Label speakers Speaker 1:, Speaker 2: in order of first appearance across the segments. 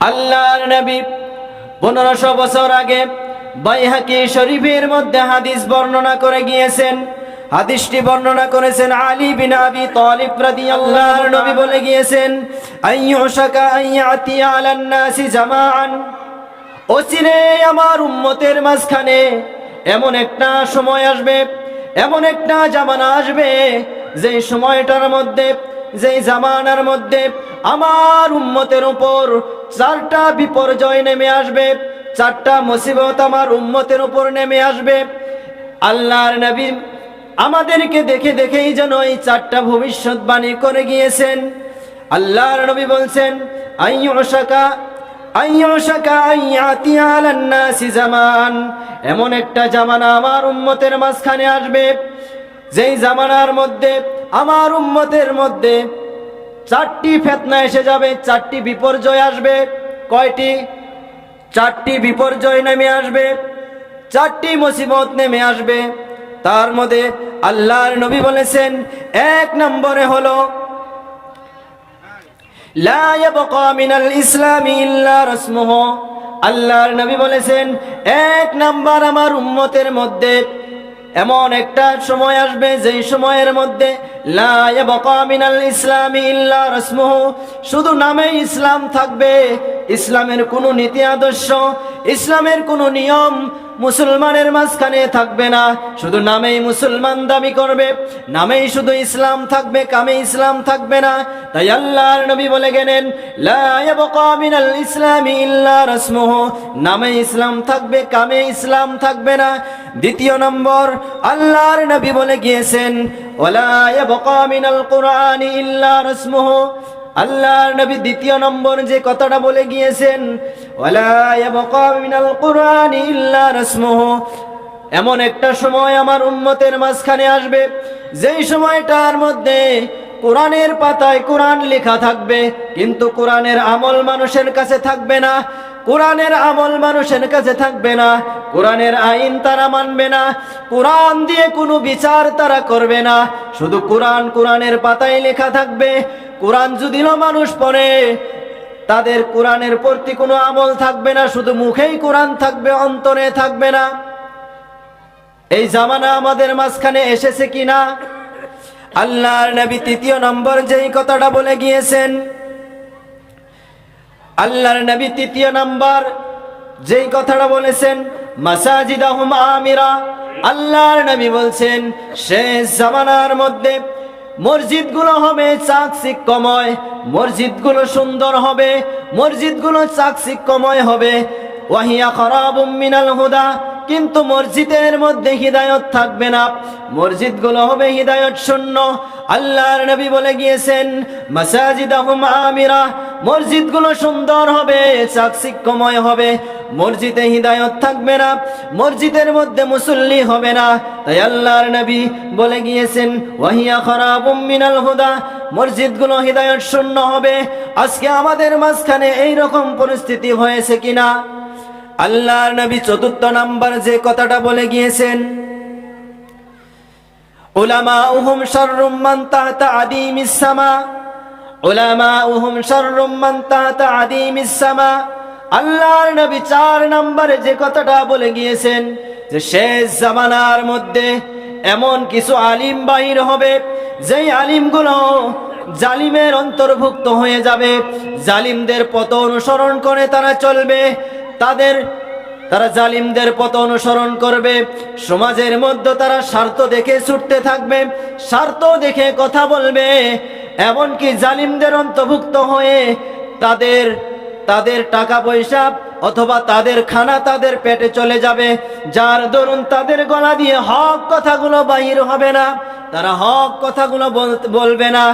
Speaker 1: আল্লাহর নবী পনেরোশো বছর আগে বাইহাকি শরীফের মধ্যে হাদিস বর্ণনা করে গিয়েছেন। হাদিসটি বর্ণনা করেছেন আলী বিন আবি তালিব রাদিয়াল্লাহু নবী বলে গিয়েছেন আইয়ুশাকা আইয়াতি আলান নাসি জামাআন। অচিরে আমার উম্মতের মাঝখানে এমন একটা সময় আসবে এমন একটা জামানা আসবে যে সময়টার মধ্যে যে জামানার মধ্যে আমার উম্মতের উপর চারটা বিপর্যয় নেমে আসবে, চারটা মুসিবত আমার উম্মতের উপর নেমে আসবে। আল্লাহর নবী আমাদেরকে দেখে দেখেই যেন এই চারটা ভবিষ্যৎবাণী করে গিয়েছেন। আল্লাহর নবী বলছেন, আইয়ুশাকা আইয়ুশাকা আইয়াতি আলান নাসি জামান। এমন একটা জামানা আমার উম্মতের মাঝখানে আসবে, যেই জামানার মধ্যে, আমার উম্মতের মধ্যে চারটি ফেতনা এসে যাবে, চারটি বিপর্যয় আসবে। কয়টি? চারটি বিপর্যয় নেমে আসবে, চারটি মুসিবত নেমে আসবে। তার মধ্যে আল্লাহর নবী বলেছেন, এক নম্বরে হলো আল্লাহর নবী বলেছেন, এক নাম্বার আমার উম্মতের মধ্যে এমন একটা সময় আসবে যেই সময়ের মধ্যে ইসলামি শুধু নামে ইসলাম থাকবে। ইসলামের কোনো নীতি আদর্শ, ইসলামের কোনো নিয়ম মুসলমানের মাঝখানে থাকবে না। শুধু নামেই মুসলমান দাবি করবে, নামেই শুধু ইসলাম থাকবে, কামে ইসলাম থাকবে না। তাই আল্লাহর নবী বলে গেলেন ইসলামি ইল্লা রাসমুহু, নামে ইসলাম থাকবে, কামে ইসলাম থাকবে না। দ্বিতীয় নম্বর, আল্লাহর নবী বলে গিয়েছেন আল্লাহর নবী দ্বিতীয় নম্বর যে কথাটা বলে গিয়েছেন এমন একটা সময় আমার উম্মতের মাঝখানে আসবে, যেই সময়টার মধ্যে কোরআনের পাতায় কোরআন লেখা থাকবে, কিন্তু কোরআনের আমল মানুষের কাছে থাকবে না। কোরআনের আমল মানুষের কাছে থাকবে না, কোরআনের আইন তারা মানবে না, কোরআন দিয়ে কোনো বিচার তারা করবে না, শুধু কোরআন কোরআনের পাতায় লেখা থাকবে, কোরআন যদি মানুষ পড়ে, তাদের কোরআনের প্রতি কোনো আমল থাকবে না, শুধু মুখেই কোরআন থাকবে, অন্তরে থাকবে না। এই জামানা আমাদের মাঝখানে এসেছে কিনা? আল্লাহর নবী তৃতীয় নম্বর যেই কথাটা বলে গিয়েছেন আল্লাহর নবী তৃতীয় নাম্বার, যেই কথাটা বলেছেন, মাসাজিদাহুম আমিরা, আল্লাহর নবী বলছেন, শেষ জামানার মধ্যে মসজিদগুলো হবে চাকচিক্যময় মসজিদগুলো সুন্দর হবে, মসজিদগুলো চাকচিক্যময় হবে। ওয়াহিয়া খরাবুম মিনাল হুদা কিন্তু মসজিদের মধ্যে হিদায়ত থাকবে না। মসজিদগুলো হবে হিদায়ত শূন্য। আল্লাহর নবী বলে গিয়েছেন, মাসাজিদাহুম আমিরা মসজিদগুলো সুন্দর হবে, চাকচিক্যময় হবে। মসজিদে হৃদায়ত থাকবে না, মসজিদের মধ্যে মুসল্লি হবে না। তাই আল্লাহর নবী বলে গিয়েছেন, ওয়াহিয়া খরাবুম মিনাল হুদা মসজিদগুলো হৃদায়ত শূন্য হবে। আজকে আমাদের মাঝখানে এই রকম পরিস্থিতি হয়েছে কিনা? আল্লাহর নবী চতুর্থ নাম্বার যে কথাটা বলে গিয়েছেন ওলামা উহুম শাররুম মান তাহতা আদিমিস সামা উলামা উহুম শাররুম মান তাহতা আদিমিস সামা। আল্লাহর নবী চার নম্বরে যে কথাটা বলে গিয়েছেন যে শেষ জামানার মধ্যে এমন কিছু আলিম বাহির হবে, যেই আলিমগুলো জালিমের অন্তর্ভুক্ত হয়ে যাবে, জালিমদের পথ অনুসরণ করে তারা চলবে। তাদের, তারা জালিমদের পথ অনুসরণ করবে, সমাজের মধ্যে তারা স্বার্থ দেখে ছুটতে থাকবে, স্বার্থ দেখে কথা বলবে, এমনকি জালিমদের অন্তর্ভুক্ত হয়ে তাদের তাদের টাকা পয়সা অথবা তাদের খানা তাদের পেটে চলে যাবে, যার দরুন তাদের গলা দিয়ে হক কথাগুলো বাহির হবে না, তারা হক কথাগুলো বলবে না।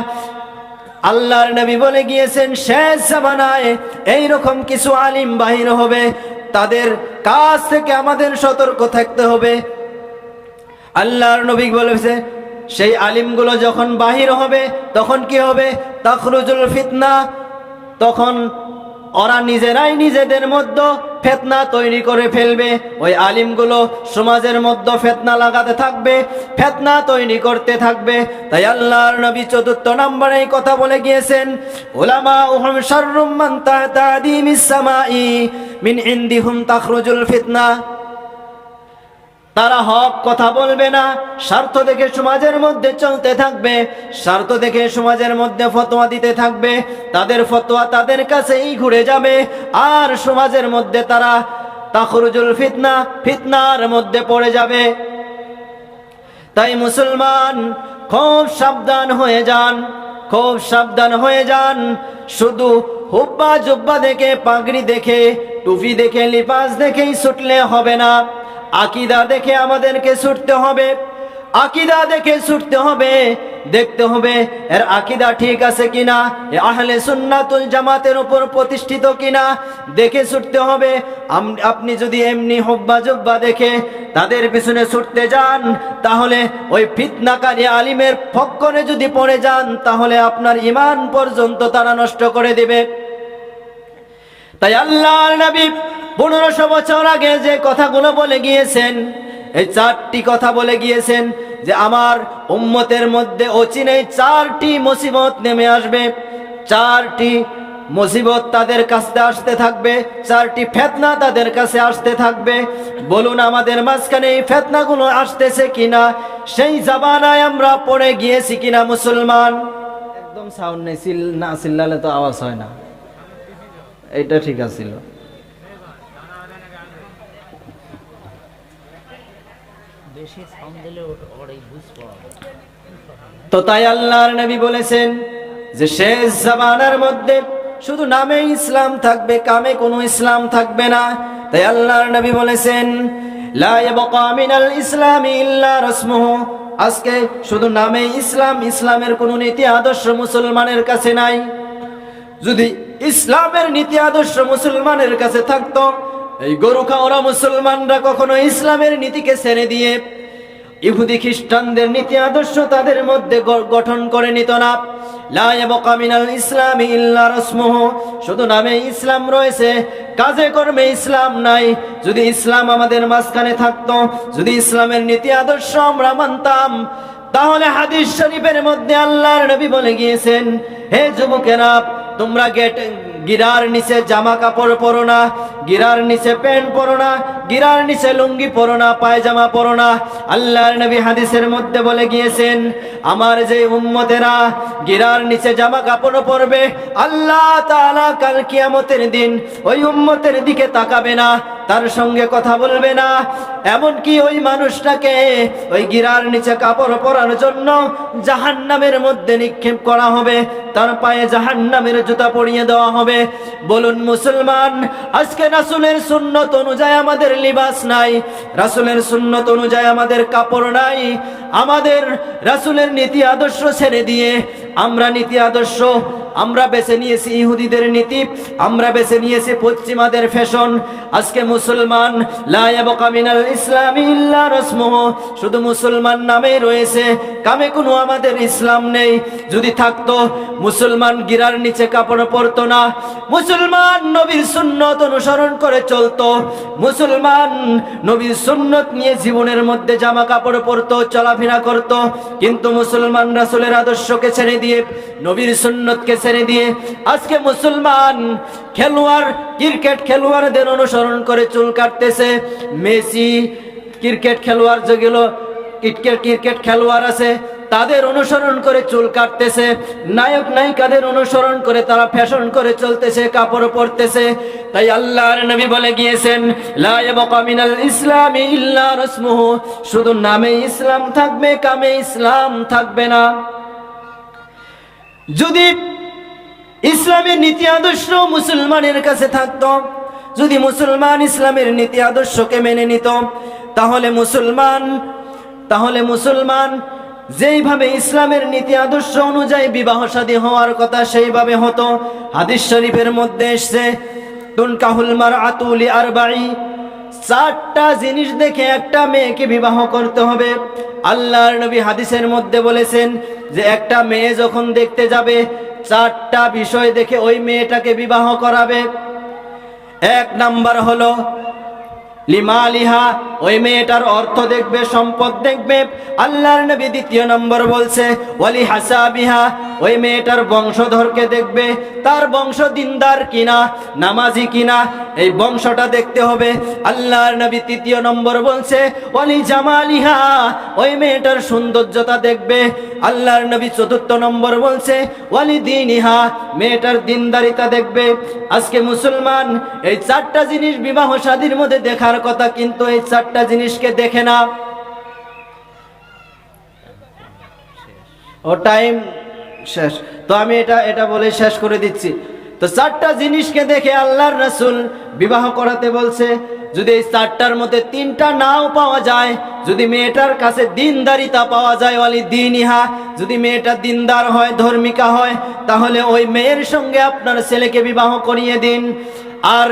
Speaker 1: আল্লাহর নবী বলে গিয়েছেন, শেষ জামানায় এইরকম কিছু আলিম বাহির হবে। তাদের কাছ থেকে আমাদের সতর্ক থাকতে হবে। আল্লাহর নবী বলেছে, সেই আলিমগুলো যখন বাহির হবে, তখন কি হবে? তখরুজুল ফিতনা, তখন ওরা নিজেরাই নিজেদের মধ্যে ফেতনা তৈরি করে ফেলবে। ওই আলিমগুলো সমাজের মধ্যে ফেতনা লাগাতে থাকবে, ফেতনা তৈরি করতে থাকবে। তাই আল্লাহর নবী চতুর্থ নম্বরে কথা বলে গিয়েছেন ওলামা উহম শাররুম মান তাহতা মিসামা সামাই, মিন ইনদিহুম তাখরুজুল ফিতনা। তারা হক কথা বলবে না, স্বার্থ দেখে সমাজের মধ্যে চলতে থাকবে, স্বার্থ দেখে সমাজের মধ্যে ফতোয়া দিতে থাকবে, তাদের ফতোয়া তাদের কাছেই ঘুরে যাবে, আর সমাজের মধ্যে তারা তাখরুজুল ফিতনা, ফিতনার মধ্যে পড়ে যাবে। তাই মুসলমান, খুব সাবধান হয়ে যান, খুব সাবধান হয়ে যান, শুধু হুব্বা জুব্বা দেখে, পাগড়ি দেখে, টুপি দেখে, লিপাস দেখেই ছুটলে হবে না। আকিদা দেখে আমাদেরকে ছুটতে হবে। আকিদা দেখে ছুটতে হবে, দেখতে হবে এর আকিদা ঠিক আছে কিনা আহলে সুন্নাতুল জামাতের উপর প্রতিষ্ঠিত কিনা, দেখে ছুটতে হবে। আপনি যদি এমনি হব্বা জব্বা দেখে তাদের পিছনে ছুটতে যান, তাহলে ওই ফিতনাকারী আলিমের ফক্কনে যদি পড়ে যান, তাহলে আপনার ইমান পর্যন্ত তারা নষ্ট করে দেবে। তাই আল্লাহর নবী পনেরোশো বছর আগে যে কথাগুলো বলে গিয়েছেন, এই চারটি কথা বলে গিয়েছেন যে আমার উম্মতের মধ্যে অচিনে চারটি মুসিবত নেমে আসবে, চারটি মুসিবত তাদের কাছে আসতে থাকবে, চারটি ফেতনা তাদের কাছে আসতে থাকবে। বলুন আমাদের মাঝখানে এই ফেতনাগুলো আসতেছে কিনা, সেই জামানায় আমরা পড়ে গিয়েছি কিনা মুসলমান? একদম সাউন্ড নেই না চিল্লালে তো আওয়াজ হয় না। এটা ঠিক আছিল। তো তাই আল্লাহর নবী বলেছেন যে শেষ জামানার মধ্যে শুধু নামে ইসলাম থাকবে কামে কোনো ইসলাম থাকবে না। তাই আল্লাহর নবী বলেছেন আজকে শুধু নামে ইসলাম ইসলামের কোনো নীতি আদর্শ মুসলমানের কাছে নাই। যদি ইসলামের নীতি আদর্শ মুসলমানের কাছে থাকতো। এই গরু খাওয়া মুসলমানরা কখনো ইসলামের নীতিকে ছেড়ে দিয়ে ইহুদি খ্রিস্টানদের নীতি আদর্শ তাদের মধ্যে গঠন করে নিত না। ইসলামি শুধু নামে ইসলাম রয়েছে, কাজে কর্মে ইসলাম নাই। যদি ইসলাম আমাদের মাঝখানে থাকতো, যদি ইসলামের নীতি আদর্শ আমরা মানতাম, তাহলে হাদিস শরীফের মধ্যে আল্লাহর নবী বলে গিয়েছেন, হে যুবকেরা তোমরা গেট, গিরার নিচে জামা কাপড় পরো না, গিরার নিচে প্যান্ট পরো না, গিরার নিচে লুঙ্গি পরো না, পায়জামা পরো না। আল্লাহর নবী হাদিসের মধ্যে বলে গিয়েছেন, আমার যে উম্মতেরা গিরার নিচে জামা কাপড় পরবে, আল্লাহ তাআলা কাল কিয়ামতের দিন ওই উম্মতের দিকে তাকাবে না, তার সঙ্গে কথা বলবে না। এমনকি ওই মানুষটাকে ওই গিরার নিচে কাপড় পরার জন্য জাহান্নামের মধ্যে নিক্ষেপ করা হবে। তার পায়ে জাহান্নামের জুতা পরিয়ে দেওয়া হবে। বলুন, মুসলমান, আজকে রাসূলের সুন্নত অনুযায়ী আমাদের লিবাস নাই, রাসূলের সুন্নত অনুযায়ী আমাদের কাপড় নাই। আমাদের রাসূলের নীতি আদর্শ ছেড়ে দিয়ে আমরা নীতি আদর্শ, আমরা বেছে নিয়েছি ইহুদিদের নীতি, আমরা বেছে নিয়েছি পশ্চিমাদের ফ্যাশন। আজকে মুসলমান, লা ইয়াবকা মিনাল ইসলামি ইল্লা রাসমুহু। শুধু মুসলমান নামে রয়েছে, কামে কোনো আমাদের ইসলাম নেই। যদি থাকতো, মুসলমান গিরার নিচে কাপড় পরতো না। মুসলমান নবীর সুন্নত অনুসরণ করে চলতো। মুসলমান নবীর সুন্নত নিয়ে জীবনের মধ্যে জামা কাপড় পরতো, চলাফেরা করত। কিন্তু মুসলমান রাসূলের আদর্শকে ছেড়ে দিয়ে, নবীর সুন্নতকে ছেড়ে দিয়ে, আজকে মুসলমান খেলোয়াড়, ক্রিকেট খেলোয়াড়দের অনুসরণ করে চুল কাটতেছে। মেসি, ক্রিকেট খেলোয়াড় যেগুলো ক্রিকেট ক্রিকেট খেলোয়াড় আছে, তাদের অনুসরণ করে চুল কাটতেছে। নায়ক, নায়িকাদের অনুসরণ করে তারা ফ্যাশন করে চলতেছে, কাপড় পরতেছে। তাই আল্লাহর নবী বলে গিয়েছেন, লা ইয়াবকা মিনাল ইসলামি ইল্লা রাসমুহু। শুধু নামে ইসলাম থাকবে, কামে ইসলাম থাকবে না। যদি ইসলামের নীতি আদর্শ মুসলমানের কাছে থাকত। যদি মুসলমান ইসলামের নীতি আদর্শকে মেনে নিত, তাহলে মুসলমান তাহলে মুসলমান যেইভাবে ইসলামের নীতি আদর্শ অনুযায়ী বিবাহ শাদী হওয়ার কথা সেইভাবে হতো। হাদিস শরীফের মধ্যে এসছে, তুনকাহুল মার আতুলি আর বাড়ি চারটা জিনিস দেখে একটা মেয়েকে বিবাহ করতে হবে। আল্লাহর নবী হাদিসের মধ্যে বলেছেন যে একটা মেয়ে যখন দেখতে যাবে চারটা বিষয় দেখে ওই মেয়েটাকে বিবাহ করাবে। এক নাম্বার হলো, লিমালিহা, ওই মেয়েটার অর্থ দেখবে, সম্পদ দেখবে। আল্লাহর নবী দ্বিতীয় নম্বর বলছে, ওয়ালি হাসাবিহা, ওই মেয়েটার বংশধরকে দেখবে। তার বংশ দিনদার কিনা, নামাজি কিনা এই বংশটা দেখতে হবে। আল্লাহর নবী তৃতীয় নম্বর বলছে, ওয়ালি জামালিহা ওই মেয়েটার সৌন্দর্যতা দেখবে। আল্লাহর নবী চতুর্থ নম্বর বলছে, ওয়ালি দিনিহা মেয়েটার দিনদারিতা দেখবে। আজকে মুসলমান, এই চারটা জিনিস বিবাহ শাদীর মধ্যে দেখার কথা, কিন্তু এই চারটা জিনিসকে দেখে না। ও টাইম শেষ। তো আমি এটা এটা বলে শেষ করে দিচ্ছি। তো চারটা জিনিসকে দেখে আল্লাহর রসুল বিবাহ করাতে বলছে, যদি এই চারটার মধ্যে তিনটা নাও পাওয়া যায়, যদি মেয়েটার কাছে দিনদারিতা পাওয়া যায়, ওয়ালি দিন ইহা যদি মেয়েটা দিনদার হয়, ধর্মিকা হয়, তাহলে ওই মেয়ের সঙ্গে আপনার ছেলেকে বিবাহ করিয়ে দিন। আর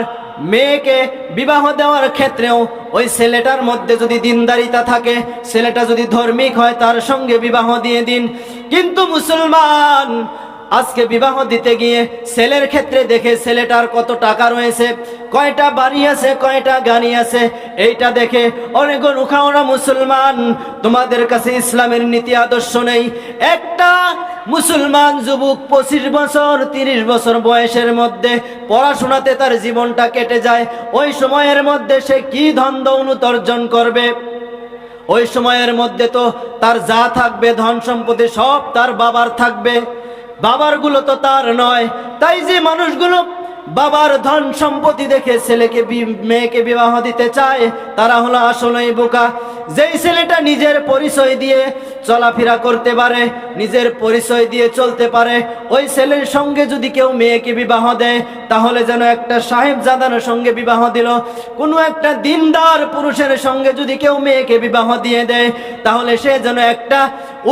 Speaker 1: মেয়েকে বিবাহ দেওয়ার ক্ষেত্রেও ওই ছেলেটার মধ্যে যদি দিনদারিতা থাকে, ছেলেটা যদি ধর্মিক হয়, তার সঙ্গে বিবাহ দিয়ে দিন। কিন্তু মুসলমান আজকে বিবাহ দিতে গিয়ে ছেলের ক্ষেত্রে দেখে ছেলেটার কত টাকা রয়েছে, কয়টা বাড়ি আছে, কয়টা গাড়ি আছে, এইটা দেখে অনেক রুখাওরা মুসলমান। তোমাদের কাছে ইসলামের নীতি আদর্শ নেই। একটা মুসলমান যুবক পঁচিশ বছর, তিরিশ বছর বয়সের মধ্যে পড়াশোনাতে তার জীবনটা কেটে যায়। ওই সময়ের মধ্যে সে কি ধন দৌলত অর্জন করবে? ওই সময়ের মধ্যে তো তার যা থাকবে ধন সম্পত্তি সব তার বাবার থাকবে। বাবারগুলো তো তার নয়। তাই যে মানুষগুলো বাবার ধন সম্পত্তি দেখে ছেলেকে মেয়েকে বিবাহ দিতে চায়, তারা হলো আসলেই বোকা। যেই ছেলেটা নিজের পরিচয় দিয়ে চলাফেরা করতে পারে, নিজের পরিচয় দিয়ে চলতে পারে, ওই ছেলের সঙ্গে যদি কেউ মেয়েকে বিবাহ দেয়, তাহলে যেন একটা সাহেব জাদানোর সঙ্গে বিবাহ দিল। কোনো একটা দিনদার পুরুষের সঙ্গে যদি কেউ মেয়েকে বিবাহ দিয়ে দেয়, তাহলে সে যেন একটা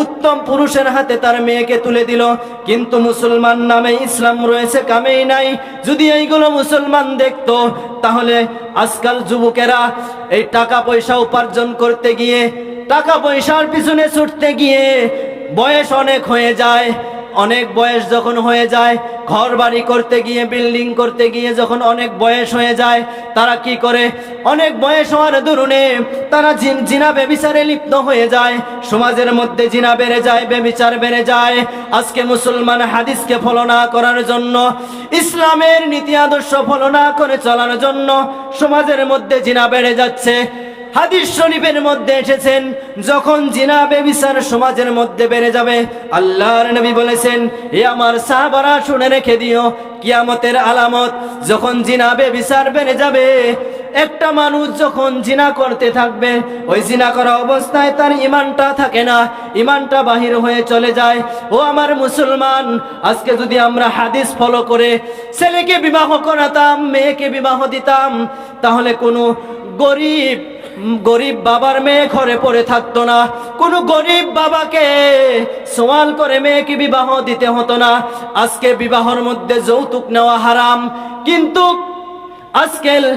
Speaker 1: উত্তম পুরুষের হাতে তার মেয়েকে তুলে দিল। কিন্তু মুসলমান নামে ইসলাম রয়েছে, কামেই নাই। যদি এইগুলো মুসলমান দেখত, তাহলে আজকাল যুবকেরা এই টাকা পয়সা উপার্জন করতে গিয়ে, টাকা পয়সার পিছনে ছুটতে গিয়ে বয়স অনেক হয়ে যায়। অনেক বয়স যখন হয়ে যায় ঘর বাড়ি করতে গিয়ে বিল্ডিং করতে গিয়ে যখন অনেক বয়স হয়ে যায়, তারা কি করে? অনেক বয়স হওয়ার দরুনে তারা জিন- বেবিচারে লিপ্ত হয়ে যায়, সমাজের মধ্যে জিনা বেড়ে যায় বেবিচার বেড়ে যায়। আজকে মুসলমান হাদিসকে ফলো না করার জন্য, ইসলামের নীতি আদর্শ ফলো না করে চলার জন্য সমাজের মধ্যে জিনা বেড়ে যাচ্ছে। হাদিস শরীফের মধ্যে এসেছেন, যখন জিনা বেবিচার সমাজের মধ্যে বেড়ে যাবে, আল্লাহর নবী বলেছেন এ আমার সাহাবারা, শুনে রেখে দিও, কিয়ামতের আলামত যখন জিনা বেবিচার বেড়ে যাবে, একটা মানুষ যখন জিনা করতে থাকবে, ওই জিনা করা অবস্থায় তার ইমানটা থাকে না, ইমানটা বাহির হয়ে চলে যায়। ও আমার মুসলমান, আজকে যদি আমরা হাদিস ফলো করে, ছেলেকে বিবাহ করাতাম, মেয়েকে বিবাহ দিতাম, তাহলে কোনো গরিব গরিব বাবার মেয়ে ঘরে পড়ে থাকতো না। কোনো গরিব বাবাকে সোয়াল করে মেয়েকে বিবাহ দিতে হতো না। আজকে বিবাহর মধ্যে যৌতুক নেওয়া হারাম। কিন্তু আজকাল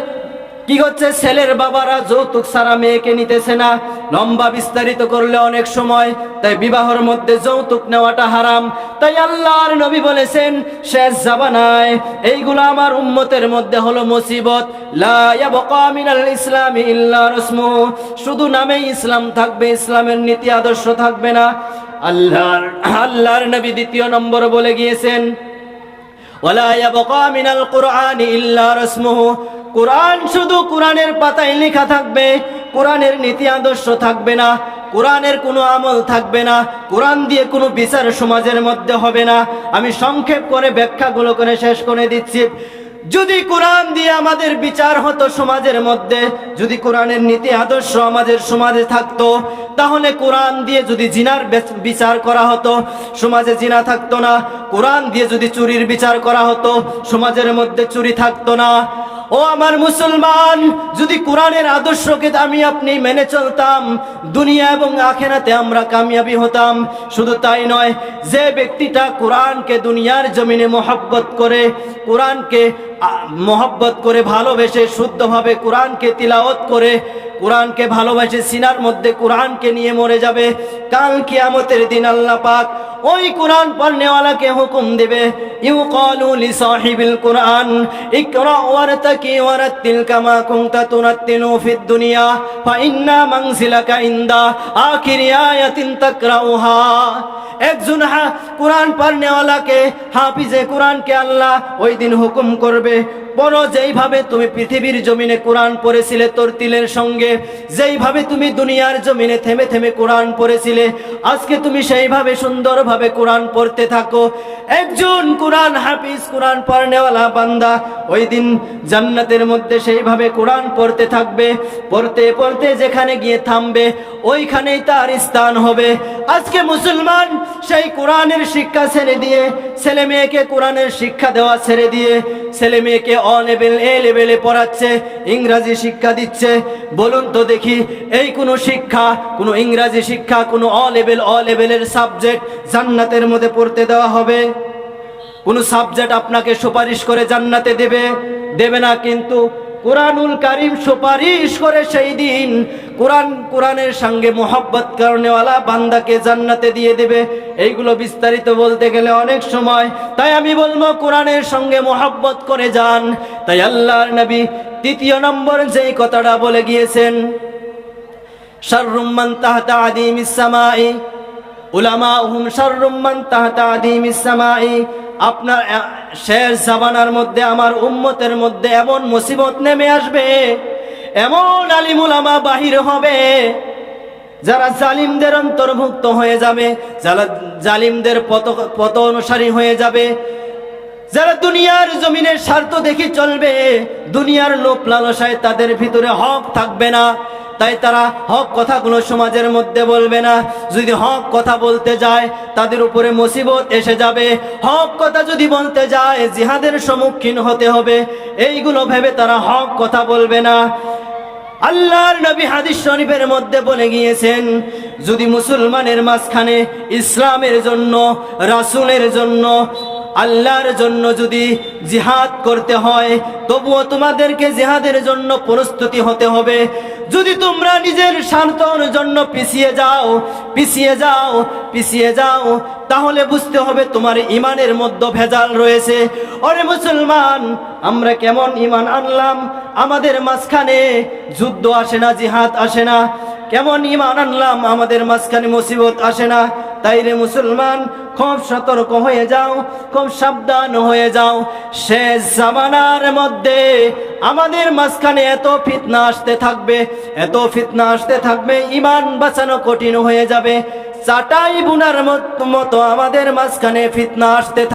Speaker 1: কি হচ্ছে? ছেলের বাবারা যৌতুক সারা মেয়েকে নিতেছে না। লম্বা বিস্তারিত করলে অনেক সময়, তাই বিবাহর মধ্যে যৌতুক নেওয়াটা হারাম। তাই আল্লাহর নবী বলেছেন, শেষ জাবানায় এইগুলো আমার উম্মতের মধ্যে হলো মুসিবত। ইসলামি ইল্লা রসমুহু শুধু নামে ইসলাম থাকবে, ইসলামের নীতি আদর্শ থাকবে না। আল্লাহর আল্লাহর নবী দ্বিতীয় নম্বর বলে গিয়েছেন ইয়াবকা মিনাল কুরআনি ইল্লা রাসমুহু কোরআন শুধু কোরআনের পাতায় লেখা থাকবে কোরআনের নীতি আদর্শ থাকবে না, কোরআনের কোনো আমল থাকবে না, কোরআন দিয়ে কোনো বিচার সমাজের মধ্যে হবে না। আমি সংক্ষেপ করে ব্যাখ্যাগুলো করে শেষ করে দিচ্ছি। যদি কোরআন দিয়ে আমাদের বিচার হতো সমাজের মধ্যে, যদি কোরআনের নীতি আদর্শ আমাদের সমাজে থাকতো, তাহলে কোরআন দিয়ে যদি জিনার বিচার করা হতো, সমাজে জিনা থাকতো না। কোরআন দিয়ে যদি চুরির বিচার করা হতো, সমাজের মধ্যে চুরি থাকতো না। ও আমার মুসলমান, যদি কোরআনের আদর্শকে আমি আপনি মেনে চলতাম, দুনিয়া এবং আখেরাতে আমরা কামিয়াবি হতাম। শুধু তাই নয়, যে ব্যক্তিটা কোরআনকে দুনিয়ার জমিনে মোহাব্বত করে, কোরআনকে মহব্বত করে, ভালোবেসে, শুদ্ধভাবে কোরআনকে তিলাওত করে, কোরআনকে ভালোবেসে, সিনার মধ্যে কোরআনকে নিয়ে মরে যাবে, কাল কিয়ামতের দিন আল্লাহ পাক ওই কোরআন পড়নেওয়ালাকে হুকুম দিবে ইউ কলু লি সাহিবিল কোরআন, ইকরা ওয়ারতাকি ওয়ারাত্তিল কামা কুনতা তুরাত্তিলু ফিদ দুনিয়া ফা ইন্না মানজিলাকা ইনদা আখিরি আয়াতিন তাকরাউহা। একজন হা কোরআন পড়নেওয়ালাকে, হাফিজে কোরআনকে আল্লাহ ওই দিন হুকুম করবে, বড় যেইভাবে তুমি পৃথিবীর জমিনে কোরআন পড়েছিলে তোর তিলের সঙ্গে, যেইভাবে তুমি দুনিয়ার জমিনে থেমে থেমে কোরআন পড়েছিলে, আজকে তুমি সেইভাবে সুন্দরভাবে কোরআন পড়তে থাকো। একজন কোরআন হাফিজ, কোরআন পড়নেওয়ালা বান্দা ওই দিন জান্নাতের মধ্যে সেইভাবে কোরআন পড়তে থাকবে। পড়তে পড়তে যেখানে গিয়ে থামবে, ওইখানেই তার স্থান হবে। আজকে মুসলমান সেই কোরআনের শিক্ষা ছেড়ে দিয়ে, ছেলে মেয়েকে কোরআনের শিক্ষা দেওয়া ছেড়ে দিয়ে ছেলে মেয়েকে অ লেভেল এ লেভেলে পড়াচ্ছে, ইংরাজি শিক্ষা দিচ্ছে। বলুন তো দেখি, এই কোনো শিক্ষা, কোনো ইংরাজি শিক্ষা, কোনো অ লেভেল অ লেভেলের সাবজেক্ট জান্নাতের মধ্যে পড়তে দেওয়া হবে? কোনো সাবজেক্ট আপনাকে সুপারিশ করে জান্নাতে দেবে? দেবে না, কিন্তু কোরআনুল কারিম সুপারিশ করে সেই দিন কোরআন, কোরআনের সঙ্গে মোহাব্বত করেওয়ালা বান্দাকে জান্নাতে দিয়ে দেবে। এইগুলো বিস্তারিত বলতে গেলে অনেক সময়। তাই আমি বলব, কোরআনের সঙ্গে মোহাব্বত করে যান। তাই আল্লাহর নবী তৃতীয় নম্বর যেই কথাটা বলে গিয়েছেন শাররুম্মান তাহতা আদিমিস সামাই উলামাউহুম শাররুম মান তাহতা আদিমিস সামাই। আপনার শেষ জামানার মধ্যে, আমার উম্মতের মধ্যে এমন মুসিবত নেমে আসবে, এমন আলিম উলামা বাহির হবে, যারা জালিমদের অন্তর্ভুক্ত হয়ে যাবে, যারা জালিমদের পত পত অনুসারী হয়ে যাবে, যারা দুনিয়ার জমিনের স্বার্থ দেখে চলবে, দুনিয়ার লোভ লালসায় তাদের ভিতরে হক থাকবে না। তাই তারা হক কথাগুলো সমাজের মধ্যে বলবে না। যদি হক কথা বলতে যায়, তাদের উপরে মুসিবত এসে যাবে। হক কথা যদি বলতে যায়, জিহাদের সম্মুখীন হতে হবে। এইগুলো ভেবে তারা হক কথা বলবে না। আল্লাহর নবী হাদিস শরীফের মধ্যে বলে গিয়েছেন, যদি মুসলমানের মাঝখানে ইসলামের জন্য, রাসূলের জন্য আল্লাহর জন্য যদি জিহাদ করতে হয়, তবুও তোমাদেরকে জিহাদের জন্য প্রস্তুতি হতে হবে। যদি তোমরা নিজের স্বার্থর জন্য পিছিয়ে যাও পিছিয়ে যাও পিছিয়ে যাও, তাহলে বুঝতে হবে তোমার ইমানের মধ্যে ভেজাল রয়েছে। অরে মুসলমান, আমরা কেমন ইমান আনলাম? আমাদের মাঝখানে যুদ্ধ আসে না, জিহাদ আসে না। কেমন ইমান আনলাম? আমাদের মাঝখানে মুসিবত আসে না। তাই রে মুসলমান, খুব সতর্ক হয়ে যাও, খুব সাবধান হয়ে যাও। শেষ জামানার মধ্যে আমাদের মাঝখানে এত ফিতনা আসতে থাকবে, এত ফিতনা আসতে থাকবে ইমান বাঁচানো কঠিন হয়ে যাবে। চাটাই বুনার মত- আমাদের মাঝখানে ফিতনা আসতে